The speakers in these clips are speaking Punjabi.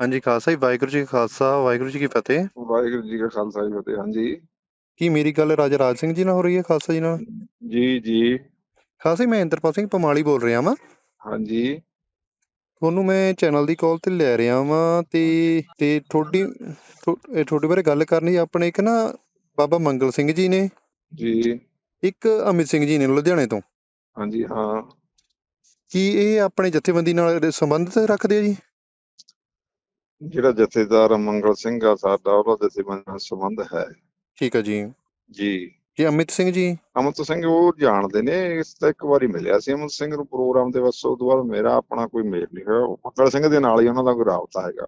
ਹਾਂਜੀ ਖਾਲਸਾ ਜੀ ਵਾਹਿਗੁਰੂ ਜੀ ਕਾ ਖਾਲਸਾ ਵਾਹਿਗੁਰੂ ਜੀ ਕੀ ਫਤਿਹ। ਵਾਹਿਗੁਰੂ ਜੀ ਕਾ ਖਾਲਸਾ ਜੀ ਫਤਿਹ। ਹਾਂਜੀ। ਕੀ ਮੇਰੀ ਗੱਲ ਰਾਜਾ ਰਾਜ ਸਿੰਘ ਜੀ ਨਾਲ ਹੋ ਰਹੀ ਹੈ ਖਾਲਸਾ ਜੀ ਨਾਲ? ਜੀ ਜੀ। ਖਾਲਸਾ ਜੀ ਮੈਂ ਇੰਦਰਪਾਲ ਸਿੰਘ ਪਮਾਲੀ ਬੋਲ ਰਿਹਾ ਵਾਂ। ਹਾਂਜੀ। ਤੁਹਾਨੂੰ ਮੈਂ ਚੈਨਲ ਦੀ ਕਾਲ ਤੇ ਲੈ ਰਿਹਾ ਵਾਂ ਤੇ ਤੇ ਤੁਹਾਡੀ ਇਹ ਤੁਹਾਡੇ ਬਾਰੇ ਗੱਲ ਕਰਨੀ ਆਪਣੇ ਇੱਕ ਨਾ ਬਾਬਾ ਮੰਗਲ ਸਿੰਘ ਜੀ ਨੇ। ਜੀ। ਇੱਕ ਅਮਿਤ ਸਿੰਘ ਜੀ ਨੇ ਲੁਧਿਆਣੇ ਤੋਂ। ਹਾਂਜੀ ਹਾਂ। ਕੀ ਇਹ ਆਪਣੇ ਜਥੇਬੰਦੀ ਨਾਲ ਸੰਬੰਧ ਰੱਖਦੇ ਆ ਜੀ? ਜਿਹੜਾ ਜਥੇਦਾਰ ਮੰਗਲ ਸਿੰਘ ਆ ਸਾਡਾ ਉਹਦਾ ਜਥੇਬੰਦ ਨਾਲ ਸੰਬੰਧ ਹੈ। ਠੀਕ ਹੈ ਜੀ। ਜੀ। ਜੀ ਅਮਿਤ ਸਿੰਘ ਜੀ? ਅਮਿਤ ਸਿੰਘ ਉਹ ਜਾਣਦੇ ਨੇ ਇਸ ਤਾਂ ਇੱਕ ਵਾਰੀ ਮਿਲਿਆ ਸੀ ਅਮਿਤ ਸਿੰਘ ਨੂੰ ਪ੍ਰੋਗਰਾਮ ਦੇ ਬਸ ਉਸ ਤੋਂ ਬਾਅਦ ਮੇਰਾ ਆਪਣਾ ਕੋਈ ਮੇਲ ਨਹੀਂ ਹੋਇਆ। ਉਹ ਮੰਗਲ ਸਿੰਘ ਦੇ ਨਾਲ ਹੀ ਉਹਨਾਂ ਦਾ ਕੋਈ ਰਾਬਤਾ ਹੈਗਾ।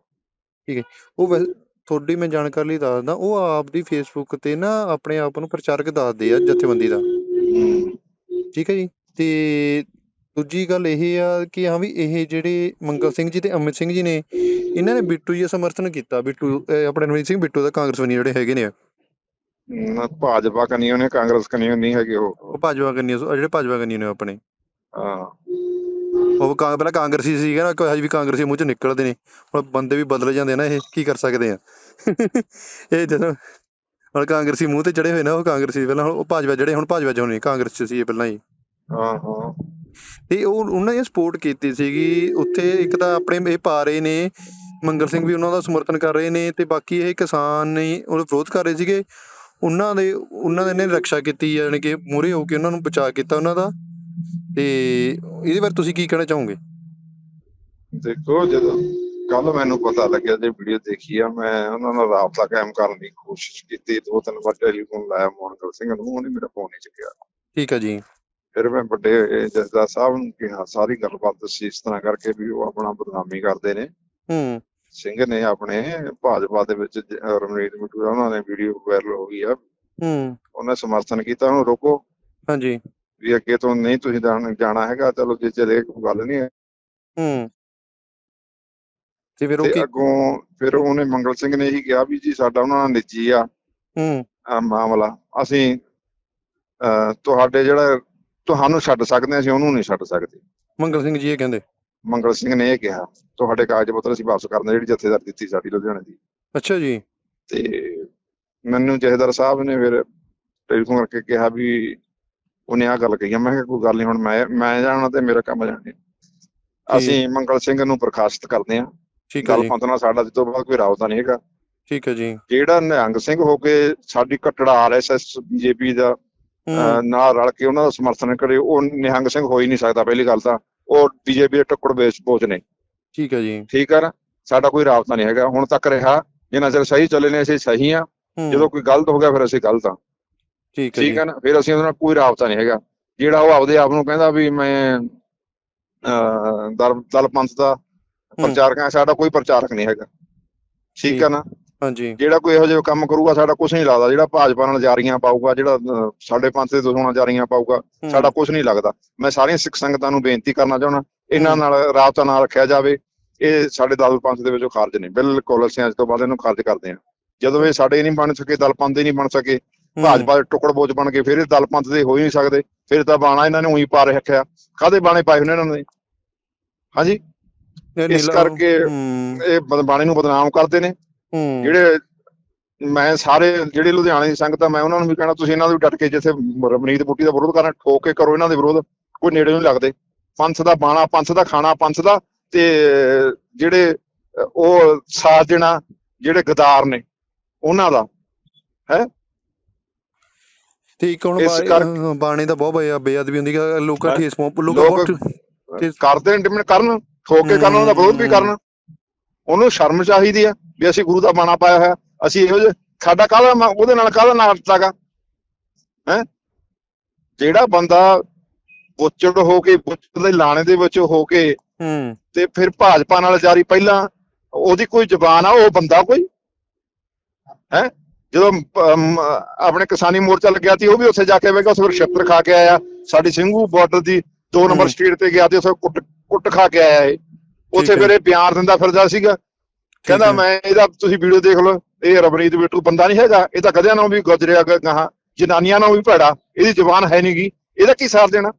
ਉਹ ਵੈ- ਤੁਹਾਡੀ ਮੈਂ ਜਾਣਕਾਰੀ ਲਈ ਦੱਸਦਾ ਉਹ ਆਪ ਦੀ ਫੇਸਬੁੱਕ ਤੇ ਨਾ ਆਪਣੇ ਆਪ ਨੂੰ ਪ੍ਰਚਾਰਕ ਦੱਸਦੇ ਆ ਜਥੇਬੰਦੀ ਦਾ। ਠੀਕ ਹੈ ਜੀ। ਤੇ ਦੂਜੀ ਗੱਲ ਇਹ ਆ ਕਿ ਹਾਂ ਵੀ ਇਹ ਜਿਹੜੇ ਮੰਗਲ ਸਿੰਘ ਜੀ ਤੇ ਅਮਿਤ ਸਿੰਘ ਜੀ ਨੇ ਇਹਨਾਂ ਨੇ ਬਿੱਟੂ ਜੀ ਦਾ ਸਮਰਥਨ ਕੀਤਾ ਬਿੱਟੂ ਆਪਣੇ ਰਣਜੀਤ ਸਿੰਘ ਬਿੱਟੂ ਦਾ ਕਾਂਗਰਸਵਨੀ ਜਿਹੜੇ ਹੈਗੇ ਨੇ ਨਾ ਭਾਜਪਾ ਕਨੀ ਉਹਨੇ ਕਾਂਗਰਸ ਕਨੀ ਨਹੀਂ ਹੈਗੇ ਉਹ। ਉਹ ਭਾਜਪਾ ਕੰਨੀ ਜਿਹੜੇ ਭਾਜਪਾ ਕੰਨੀ ਨੇ ਆਪਣੇ। ਹਾਂ। ਉਹ ਕਾਂ ਪਹਿਲਾਂ ਕਾਂਗਰਸੀ ਸੀਗਾ ਨਾ ਕੋਈ ਹਜੇ ਵੀ ਕਾਂਗਰਸੀ ਮੂੰਹ ਚ ਨਿਕਲਦੇ ਨੇ। ਹੁਣ ਬੰਦੇ ਵੀ ਬਦਲ ਜਾਂਦੇ ਨਾ ਇਹ ਕੀ ਕਰ ਸਕਦੇ ਆ? ਇਹ ਜਦੋਂ ਹੁਣ ਕਾਂਗਰਸੀ ਮੂੰਹ ਤੇ ਚੜੇ ਹੋਏ ਨਾ ਉਹ ਕਾਂਗਰਸੀ ਪਹਿਲਾਂ ਹੁਣ ਉਹ ਭਾਜਪਾ ਜਿਹੜੇ ਹੁਣ ਭਾਜਪਾ ਚ ਹੋਣੇ ਕਾਂਗਰਸ ਚ ਸੀ ਇਹ ਪਹਿਲਾਂ ਹੀ। ਹਾਂ ਹਾਂ। ਤੇ ਉਹ ਉਹਨਾਂ ਨੇ ਸਪੋਰਟ ਕੀਤੀ ਸੀਗੀ। ਉੱਥੇ ਇੱਕ ਤਾਂ ਆਪਣੇ ਇਹ ਪਾ ਰਹੇ ਨੇ ਮੰਗਲ ਸਿੰਘ ਵੀ ਉਹਨਾਂ ਦਾ ਸਮਰਥਨ ਕਰ ਰਹੇ ਨੇ ਤੇ ਬਾਕੀ ਇਹ ਕਿਸਾਨ ਨੇ ਉਹ ਵਿਰੋਧ ਕਰ ਰਹੇ ਸੀਗੇ। ਉਹਨਾਂ ਦੇ ਉਹਨਾਂ ਦੇ ਨੇ ਰੱਖਿਆ ਕੀਤੀ ਯਾਨੀ ਕਿ ਮੂਹਰੇ ਹੋ ਕੇ ਉਹਨਾਂ ਨੂੰ ਬਚਾ ਕੀਤਾ ਉਹਨਾਂ ਦਾ। ਤੇ ਇਹਦੇ ਬਾਰੇ ਤੁਸੀਂ ਕੀ ਕਹਿਣਾ ਚਾਹੋਗੇ? ਦੇਖੋ ਜਦੋਂ ਕੱਲ ਮੈਨੂੰ ਪਤਾ ਲੱਗਿਆ ਜੇ ਵੀਡੀਓ ਦੇਖੀ ਆ ਮੈਂ ਉਹਨਾਂ ਨਾਲ ਰਾਬਤਾ ਕਾਇਮ ਕਰਨ ਦੀ ਕੋਸ਼ਿਸ਼ ਕੀਤੀ। ਦੋ ਤਿੰਨ ਵਾਰ ਟੈਲੀਫੋਨ ਲਾਇਆ ਮੋਹਨਗਲ ਸਿੰਘ ਨੂੰ ਉਹਨੇ ਮੇਰਾ ਫੋਨ ਨਹੀਂ ਚੁੱਕਿਆ। ਠੀਕ ਹੈ ਜੀ। ਫਿਰ ਮੈਂ ਵੱਡੇ ਜਸਦਾ ਸਾਹਿਬ ਨੂੰ ਕਿਹਾ ਸਾਰੀ ਗੱਲਬਾਤ ਦੱਸੀ ਇਸ ਤਰ੍ਹਾਂ ਕਰਕੇ ਵੀ ਉਹ ਆਪਣਾ ਬਦਨਾਮੀ ਕਰਦੇ ਨੇ। ਹੂੰ। ਸਿੰਘ ਨੇ ਆਪਣੇ ਭਾਜਪਾ ਦੇ ਵਿੱਚ ਰਮਨੀਤ ਦਾ ਉਹਨਾਂ ਨੇ ਵੀਡੀਓ ਵਾਇਰਲ ਹੋ ਗਈ ਆ। ਹੂੰ। ਉਹਨੇ ਸਮਰਥਨ ਕੀਤਾ ਉਹਨੂੰ ਰੋਕੋ। ਹਾਂਜੀ। ਵੀ ਅੱਗੇ ਤੋਂ ਨਹੀਂ ਤੁਸੀਂ ਜਾਣ- ਹੈਗਾ ਚਲੋ ਜੇ ਚਲੇ ਕੋਈ ਗੱਲ ਨਹੀਂ ਹੈ। ਹੂੰ। ਤੇ ਫਿਰ ਉਹ ਕੀ ਅੱਗੋਂ ਫਿਰ ਉਹਨੇ ਮੰਗਲ ਸਿੰਘ ਨੇ ਇਹੀ ਕਿਹਾ ਵੀ ਜੀ ਸਾਡਾ ਉਹਨਾਂ ਨਾਲ ਨਿੱਜੀ ਆ ਹੂੰ। ਆ ਮਾਮਲਾ। ਅਸੀਂ ਤੁਹਾਡੇ ਜਿਹੜਾ ਤੁਹਾਨੂੰ ਛੱਡ ਸਕਦੇ ਅਸੀਂ ਉਹਨੂੰ ਨਹੀਂ ਛੱਡ ਸਕਦੇ। ਮੰਗਲ ਸਿੰਘ ਜੀ ਇਹ ਕਹਿੰਦੇ। ਮੰਗਲ ਸਿੰਘ ਨੇ ਇਹ ਕਿਹਾ ਤੁਹਾਡੇ ਕਾਗਜ਼ ਪੱਤਰ ਅਸੀਂ ਵਾਪਸ ਕਰਨੇ ਜਿਹੜੀ ਜਥੇਦਾਰ ਦਿੱਤੀ ਸਾਡੀ ਲੁਧਿਆਣੇ ਦੀ। ਅੱਛਾ ਜੀ। ਤੇ ਮੈਨੂੰ ਜਥੇਦਾਰ ਸਾਹਿਬ ਨੇ ਫਿਰ ਟੈਲੀਫੋਨ ਕਰਕੇ ਕਿਹਾ ਵੀ ਉਹਨੇ ਆ ਗੱਲ ਕਹੀ ਆ। ਮੈਂ ਕਿਹਾ ਕੋਈ ਗੱਲ ਨਹੀਂ ਹੁਣ ਮੈਂ ਮੈਂ ਜਾਣਾ ਤੇ ਮੇਰਾ ਕੰਮ ਜਾਣੇ। ਅਸੀਂ ਮੰਗਲ ਸਿੰਘ ਨੂੰ ਬਰਖਾਸਤ ਕਰਦੇ ਹਾਂ। ਠੀਕ ਹੈ ਗੱਲ ਜੀ। ਪੰਤ ਨਾਲ ਸਾਡਾ ਅੱਜ ਤੋਂ ਬਾਅਦ ਕੋਈ ਰਾਬਤਾ ਨਹੀਂ ਹੈਗਾ। ਠੀਕ ਹੈ ਜੀ। ਜਿਹੜਾ ਨਿਹੰਗ ਸਿੰਘ ਹੋ ਕੇ ਸਾਡੀ ਕੱਟੜਾ ਆਰਐਸਐਸ ਬੀਜੇਪੀ ਦਾ ਨਾਲ ਰਲ ਕੇ ਉਹਨਾਂ ਦਾ ਸਮਰਥਨ ਕਰੇ ਉਹ ਨਿਹੰਗ ਸਿੰਘ ਹੋ ਹੀ ਨਹੀਂ ਸਕਦਾ ਪਹਿਲੀ ਗੱਲ ਤਾਂ। ਉਹ ਬੀਜੇਪੀ ਦੇ ਟੁੱਕੜ ਵੇਚ ਪੋਚ ਨੇ। ਠੀਕ ਹੈ ਜੀ। ਠੀਕ ਨਾ? ਸਾਡਾ ਕੋਈ ਰਾਬਤਾ ਨਹੀਂ ਹੈਗਾ। ਹੁਣ ਤੱਕ ਰਿਹਾ ਜਿੰਨਾ ਚਿਰ ਸਹੀ ਚੱਲੇ ਨੇ ਅਸੀਂ ਸਹੀ ਆ। ਹੂੰ, ਜਦੋਂ ਕੋਈ ਗਲਤ ਹੋ ਗਿਆ ਫਿਰ ਅਸੀਂ ਗਲਤ ਆ। ਠੀਕ ਹੈ ਠੀਕ ਆ ਨਾ? ਫਿਰ ਅਸੀਂ ਉਹਦੇ ਨਾਲ ਕੋਈ ਰਾਬਤਾ ਨਹੀਂ ਹੈਗਾ। ਜਿਹੜਾ ਉਹ ਆਪਦੇ ਆਪ ਨੂੰ ਕਹਿੰਦਾ ਵੀ ਮੈਂ ਦਲ ਪੰਥ ਦਾ ਪ੍ਰਚਾਰਕ ਆ ਸਾਡਾ ਕੋਈ ਪ੍ਰਚਾਰਕ ਨਹੀਂ ਹੈਗਾ। ਠੀਕ। ਆ ਨਾ? ਹਾਂਜੀ। ਜਿਹੜਾ ਕੋਈ ਇਹੋ ਜਿਹਾ ਕੰਮ ਕਰੂਗਾ ਸਾਡਾ ਕੁਝ ਨਹੀਂ ਲੱਗਦਾ। ਜਿਹੜਾ ਭਾਜਪਾ ਨਾਲ ਜਾਰੀਆਂ ਪਾਊਗਾ ਜਿਹੜਾ ਅਹ, ਸਾਡੇ ਪੰਥ ਦੇ ਦੁਸ਼ਮਣਾਂ ਜਾਰੀਆਂ ਪਾਊਗਾ ਹੂੰ, ਸਾਡਾ ਕੁਝ ਨਹੀਂ ਲੱਗਦਾ। ਮੈਂ ਸਾਰੀਆਂ ਸਿੱਖ ਸੰਗਤਾਂ ਨੂੰ ਬੇਨਤੀ ਕਰਨਾ ਚਾਹੁੰਦਾ ਇਹਨਾਂ। ਨਾਲ ਰਾਬਤਾ ਨਾਲ ਰੱਖਿਆ ਜਾਵੇ। ਇਹ ਸਾਡੇ ਦਲ ਪੰਥ ਦੇ ਵਿੱਚੋਂ ਖਾਰਜ ਨੇ। ਬਿਲਕੁਲ ਅਸੀਂ ਅੱਜ ਤੋਂ ਬਾਅਦ ਇਹਨੂੰ ਖਾਰਜ ਕਰਦੇ ਹਾਂ। ਜਦੋਂ ਇਹ ਸਾਡੇ ਨਹੀਂ ਬਣ ਸਕੇ ਦਲ ਪੰਥ ਦੇ ਨਹੀਂ ਬਣ ਸਕੇ ਹੂੰ, ਭਾਜਪਾ ਦੇ ਟੁਕੜ ਬੋਝ ਬਣ ਕੇ ਫਿਰ ਇਹ ਦਲ ਪੰਥ ਦੇ ਹੋ ਹੀ ਨਹੀਂ ਸਕਦੇ। ਫਿਰ ਤਾਂ ਬਾਣਾ ਇਹਨਾਂ ਨੇ ਉਹੀ ਪਾ ਰੱਖਿਆ। ਕਾਦੇ ਬਾਣੇ ਪਾਏ ਹੋਣੇ ਇਹਨਾਂ ਨੇ? ਹਾਂਜੀ? ਇਸ ਨੀਲਾ- ਕਰਕੇ ਹੂੰ, ਇਹ ਬਦ- ਬਾਣੇ ਨੂੰ ਬਦਨਾਮ ਕਰਦੇ ਨੇ। ਜਿਹੜੇ ਮੈਂ ਸਾਰੇ ਜਿਹੜੇ ਲੁਧਿਆਣੇ ਦੀ ਸੰਗਤ ਆ ਮੈਂ ਉਹਨਾਂ ਨੂੰ ਵੀ ਕਹਿਣਾ ਤੁਸੀਂ ਇਹਨਾਂ ਦੇ ਵੀ ਡਟ ਕੇ ਜਿੱਥੇ ਰਮਨੀਤ ਬੁੱਟੀ ਦਾ ਵਿਰੋਧ ਕਰਨਾ ਠੋਕ ਕੇ ਕਰੋ ਇਹਨਾਂ ਦੇ ਵਿਰੋਧ। ਕੋਈ ਨੇੜੇ ਨਹੀਂ ਲੱਗਦੇ। ਪੰਥ ਦਾ ਬਾਣਾ ਪੰਥ ਦਾ ਖਾਣਾ ਪੰਥ ਦਾ ਤੇ ਜਿਹੜੇ ਉਹ ਸਾਥ ਦੇਣਾ ਜਿਹੜੇ ਗਦਾਰ ਨੇ ਉਹਨਾਂ ਦਾ। ਤੇ ਇੱਕ ਹੁਣ ਬਾਣੇ ਦਾ ਬਹੁਤ ਬੇਅਦਬੀ ਹੁੰਦੀ ਹੈ ਲੋਕਾਂ ਹੈਂ? ਠੇਸ ਪਹੁੰਚ ਲੋਕਾਂ ਬਹੁਤ ਕਰਦੇ ਨੇ ਡਿਮਨ ਕਰਨ ਠੋਕ ਕੇ ਕਰਨ ਉਹਦਾ ਵਿਰੋਧ ਵੀ ਕਰਨ। ਉਹਨੂੰ ਸ਼ਰਮ ਚਾਹੀਦੀ ਆ ਵੀ ਅਸੀਂ ਗੁਰੂ ਦਾ ਬਾਣਾ ਪਾਇਆ ਹੋਇਆ। ਅਸੀਂ ਇਹੋ ਜਿਹੇ ਸਾਡਾ ਕਾਹਦਾ ਉਹਦੇ ਨਾਲ ਕਾਹਦਾ ਨਾਤਾਗਾ ਹੈ? ਜਿਹੜਾ ਬੰਦਾ ਬੁੱਚੜ ਹੋ ਕੇ ਬੁੱਚੜ ਦੇ ਲਾਣੇ ਦੇ ਵਿੱਚ ਹੋ ਕੇ ਹੂੰ। ਤੇ ਫਿਰ ਭਾਜਪਾ ਨਾਲ ਜਾਰੀ ਪਹਿਲਾਂ ਉਹਦੀ ਕੋਈ ਜ਼ਬਾਨ ਆ ਉਹ ਬੰਦਾ ਕੋਈ? ਹੈ? ਜਦੋਂ ਆਪਣੇ ਕਿਸਾਨੀ ਮੋਰਚਾ ਲੱਗਿਆ ਸੀ ਉਹ ਵੀ ਉੱਥੇ ਜਾ ਕੇ ਵੇਖਿਆ ਉੱਥੇ ਫਿਰ ਛੱਤਰ ਖਾ ਕੇ ਆਇਆ। ਸਾਡੀ ਸਿੰਘੂ ਬਾਰਡਰ ਦੀ 2 ਨੰਬਰ ਹੂੰ। ਸਟਰੀਟ ਤੇ ਗਿਆ ਤੇ ਉੱਥੇ ਕੁੱਟ ਕੁੱਟ ਖਾ ਕੇ ਆਇਆ ਇਹ। ਉੱਥੇ। ਫਿਰ ਇਹ ਬਿਆਨ ਦਿੰਦਾ ਫਿਰਦਾ ਸੀਗਾ। ਕਹਿੰਦਾ। ਮੈਂ ਇਹਦਾ ਤੁਸੀਂ ਵੀਡੀਓ ਦੇਖ ਲਓ। ਇਹ ਰਬਨੀਤ ਬਿੱਟੂ ਬੰਦਾ ਨਹੀਂ ਹੈਗਾ। ਇਹ ਤਾਂ ਗਧਿਆਂ ਨਾਲ ਵੀ ਗੁਜ਼ਰਿਆ ਗਾਹਾਂ। ਜਨਾਨੀਆਂ ਨਾਲ ਵੀ ਭੈੜਾ। ਇਹਦੀ ਜ਼ੁਬਾਨ ਹੈ ਨਹੀਂਗੀ ਇਹਦਾ ਕੀ ਸਾਰ ਦੇਣਾ?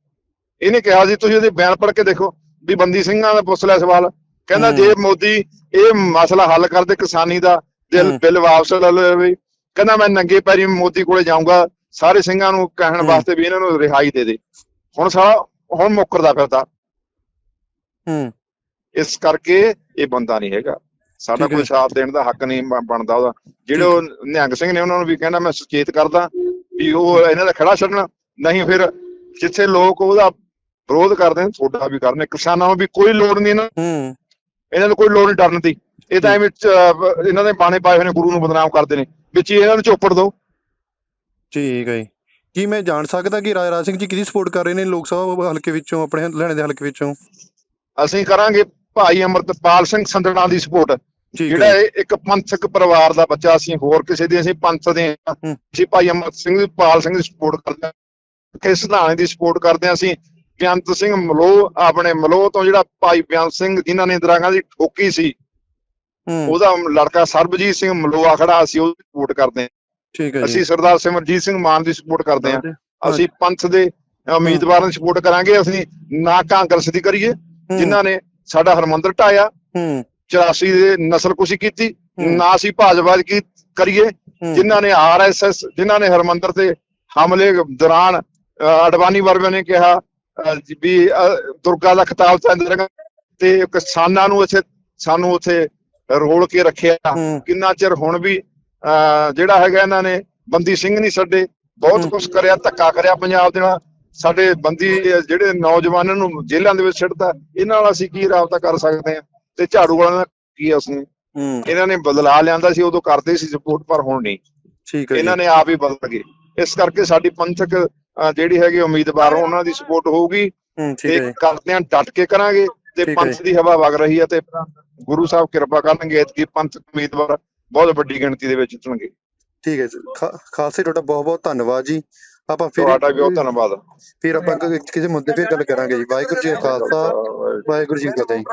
ਇਹਨੇ ਕਿਹਾ ਸੀ ਤੁਸੀਂ ਉਹਦੇ ਬਿਆਨ ਪੜ੍ਹ ਕੇ ਦੇਖੋ ਵੀ ਬੰਦੀ ਸਿੰਘਾਂ ਦਾ ਪੁੱਛ ਲਿਆ ਸਵਾਲ। ਕਹਿੰਦਾ। ਜੇ ਮੋਦੀ ਇਹ ਮਸਲਾ ਹੱਲ ਕਰਦੇ ਕਿਸਾਨੀ ਦਾ ਦਿਲ। ਬਿੱਲ ਵਾਪਸ ਲੈ ਲਵੇ ਕਹਿੰਦਾ ਮੈਂ ਨੰਗੇ ਪੈਰੀ ਮੋਦੀ ਕੋਲੇ ਜਾਊਂਗਾ। ਸਾਰੇ ਸਿੰਘਾਂ ਨੂੰ ਕਹਿਣ। ਵਾਸਤੇ ਵੀ ਇਹਨਾਂ ਨੂੰ ਰਿਹਾਈ ਦੇ ਦੇ। ਹੁਣ ਸਾਲਾ ਹੁਣ ਮੁੱਕਰਦਾ ਫਿਰਦਾ। ਹੂੰ। ਇਸ ਕਰਕੇ ਇਹ ਬੰਦਾ ਨਹੀਂ ਹੈਗਾ। ਸਾਡਾ। ਕੋਈ ਸਾਥ ਦੇਣ ਦਾ ਹੱਕ ਨਹੀਂ ਬਣਦਾ ਉਹਦਾ। ਜਿਹੜੇ ਉਹ ਨਿਹੰਗ ਸਿੰਘ ਨੇ ਉਹਨਾਂ ਨੂੰ ਵੀ ਕਹਿੰਦਾ ਮੈਂ ਸੁਚੇਤ ਕਰਦਾ ਵੀ ਉਹ ਇਹਨਾਂ ਦਾ ਖੜਾ ਛੱਡਣਾ। ਨਹੀਂ ਫਿਰ ਜਿੱਥੇ ਲੋਕ ਉਹਦਾ ਵਿਰੋਧ ਕਰਦੇ ਨੇ ਤੁਹਾਡਾ ਵੀ ਕਰਨੇ। ਕਿਸਾਨਾਂ ਨੂੰ ਵੀ ਕੋਈ ਲੋੜ ਨਹੀਂ ਇਹਨਾਂ ਹੂੰ। ਇਹਨਾਂ ਨੂੰ ਕੋਈ ਲੋੜ ਨਹੀਂ ਡਰਨ ਦੀ। ਇਹ ਤਾਂ ਐਵੇਂ ਇਹਨਾਂ ਦੇ ਬਾਣੇ ਪਾਏ ਹੋਏ ਨੇ ਗੁਰੂ ਨੂੰ ਬਦਨਾਮ ਕਰਦੇ ਨੇ। ਵਿੱਚ ਇਹਨਾਂ ਨੂੰ ਚੋਪੜ ਦਿਓ। ਠੀਕ ਹੈ ਜੀ। ਕੀ ਮੈਂ ਜਾਣ ਸਕਦਾ ਕਿ ਰਾਜਾ ਰਾਜ ਸਿੰਘ ਜੀ ਕਿਹਦੀ ਸਪੋਰਟ ਕਰ ਰਹੇ ਨੇ ਲੋਕ ਸਭਾ ਹਲਕੇ ਵਿੱਚੋਂ ਆਪਣੇ ਲੁਧਿਆਣੇ ਦੇ ਹਲਕੇ ਵਿੱਚੋਂ? ਅਸੀਂ ਕਰਾਂਗੇ। ਭਾਈ ਅਮਰਤਪਾਲ ਸਿੰਘ ਸੰਧਣਾ ਦੀ ਸਪੋਰਟ ਜਿਹੜਾ ਇਹ ਇੱਕ ਪੰਥਕ ਪਰਿਵਾਰ ਦਾ ਬੱਚਾ ਅਸੀਂ ਹੋਰ ਕਿਸੇ ਦੀ ਅਸੀਂ ਪੰਥ ਦੇ। ਅਸੀਂ ਭਾਈ ਅਮਰ ਸਿੰਘ ਦੀ ਪਾਲ ਸਿੰਘ ਦੀ ਸਪੋਰਟ ਕਰਦੇ ਹਾਂ। ਕਿ ਸਿਧਾਣੇ ਦੀ ਸਪੋਰਟ ਕਰਦੇ ਹਾਂ ਅਸੀਂ। ਬੇਅੰਤ ਸਿੰਘ ਮਲੋ ਆਪਣੇ ਮਲੋ ਤੋਂ ਜਿਹੜਾ ਭਾਈ ਬੇਅੰਤ ਸਿੰਘ ਜਿਨ੍ਹਾਂ ਨੇ ਇੰਦਰਾ ਗਾਂਧੀ ਠੋਕੀ ਸੀ। ਉਹਦਾ ਲੜਕਾ ਸਰਬਜੀਤ ਸਿੰਘ ਮਲੋਆ ਖੜਾ ਅਸੀਂ ਉਹਦੀ ਸਪੋਰਟ ਕਰਦੇ ਹਾਂ। ਠੀਕ ਹੈ ਜੀ। ਅਸੀਂ ਸਰਦਾਰ ਸਿਮਰਜੀਤ ਸਿੰਘ ਮਾਨ ਦੀ ਸਪੋਰਟ ਕਰਦੇ ਹਾਂ। ਅਸੀਂ ਪੰਥ ਦੇ ਉਮੀਦਵਾਰਾਂ ਦੀ ਸਪੋਰਟ ਕਰਾਂਗੇ। ਅਸੀਂ ਨਾ ਕਾਂਗਰਸ ਦੀ ਕਰੀਏ ਜਿਨ੍ਹਾਂ ਨੇ ਸਾਡਾ ਹਰਮੰਦਰ ਢਾਇਆ ਹੂੰ। 84 ਦੇ ਨਸਲਕੁਸ਼ੀ ਕੀਤੀ। ਨਾ ਅਸੀਂ ਭਾਜਪਾ ਕੀ ਕਰੀਏ ਜਿਨ੍ਹਾਂ ਨੇ ਆਰਐਸਐਸ ਜਿਨ੍ਹਾਂ ਨੇ ਹਰਮੰਦਰ ਤੇ ਹਮਲੇ ਦੌਰਾਨ ਅਡਵਾਨੀ ਵਰਮੇ ਨੇ ਕਿਹਾ ਵੀ ਦੁਰਗਾ ਦਾ ਖਿਤਾਬ ਚੰਦਰਗਾ ਤੇ ਕਿਸਾਨਾਂ ਨੂੰ ਇੱਥੇ ਸਾਨੂੰ ਉੱਥੇ ਰੋਲ ਕੇ ਰੱਖਿਆ। ਕਿੰਨਾ ਚਿਰ ਹੁਣ ਵੀ ਜਿਹੜਾ ਹੈਗਾ ਇਹਨਾਂ ਨੇ ਬੰਦੀ ਸਿੰਘ ਨਹੀਂ ਛੱਡੇ ਬਹੁਤ। ਕੁਝ ਕਰਿਆ ਧੱਕਾ ਕਰਿਆ ਪੰਜਾਬ ਦੇ ਨਾਲ। ਸਾਡੇ ਬੰਦੀ ਜਿਹੜੇ ਨੌਜਵਾਨਾਂ ਨੂੰ ਜੇਲ੍ਹਾਂ ਦੇ ਵਿੱਚ ਛੱਡਤਾ ਇਹਨਾਂ ਨਾਲ ਅਸੀਂ ਕੀ ਰਾਬਤਾ ਕਰ ਸਕਦੇ ਹਾਂ? ਤੇ ਝਾੜੂ ਵਾਲਿਆਂ ਦਾ ਕੀ ਅਸੀਂ ਇਹਨਾਂ ਨੇ ਬਦਲਾ ਲਿਆਂਦਾ ਸੀ ਉਦੋਂ ਕਰਦੇ ਸੀ ਸਪੋਰਟ ਪਰ ਹੁਣ ਨਹੀਂ। ਠੀਕ ਹੈ ਇਹਨਾਂ ਨੇ ਆਪ ਹੀ ਬਦਲ ਗਏ। ਇਸ ਕਰਕੇ ਸਾਡੀ ਪੰਥਕ ਜਿਹੜੀ ਹੈਗੀ ਉਮੀਦਵਾਰ ਉਹਨਾਂ ਦੀ ਸਪੋਰਟ ਹੋਊਗੀ। ਤੇ ਕਰਦੇ ਆਂ ਡਟ ਕੇ ਕਰਾਂਗੇ ਤੇ ਪੰਥ ਦੀ ਹਵਾ ਵਗ ਰਹੀ ਹੈ ਤੇ ਗੁਰੂ ਸਾਹਿਬ ਕਿਰਪਾ ਕਰਨਗੇ ਇਤਕੀ ਪੰਥਕ ਉਮੀਦਵਾਰ ਬਹੁਤ ਵੱਡੀ ਗਿਣਤੀ ਦੇ ਵਿੱਚ ਜਿੱਤਣਗੇ। ਠੀਕ ਹੈ ਜੀ। ਖਾਲਸੇ ਤੁਹਾਡਾ ਬਹੁਤ ਬਹੁਤ ਧੰਨਵਾਦ ਜੀ। ਆਪਾਂ ਫਿਰ ਤੁਹਾਡਾ ਵੀ ਬਹੁਤ ਧੰਨਵਾਦ? ਫਿਰ ਆਪਾਂ ਕਿਸੇ ਮੁੱਦੇ ਤੇ ਗੱਲ ਕਰਾਂਗੇ ਜੀ। ਵਾਹਿਗੁਰੂ ਜੀ ਕਾ ਖਾਲਸਾ ਵਾਹਿਗੁਰੂ ਜੀ ਕੀ ਫਤਿਹ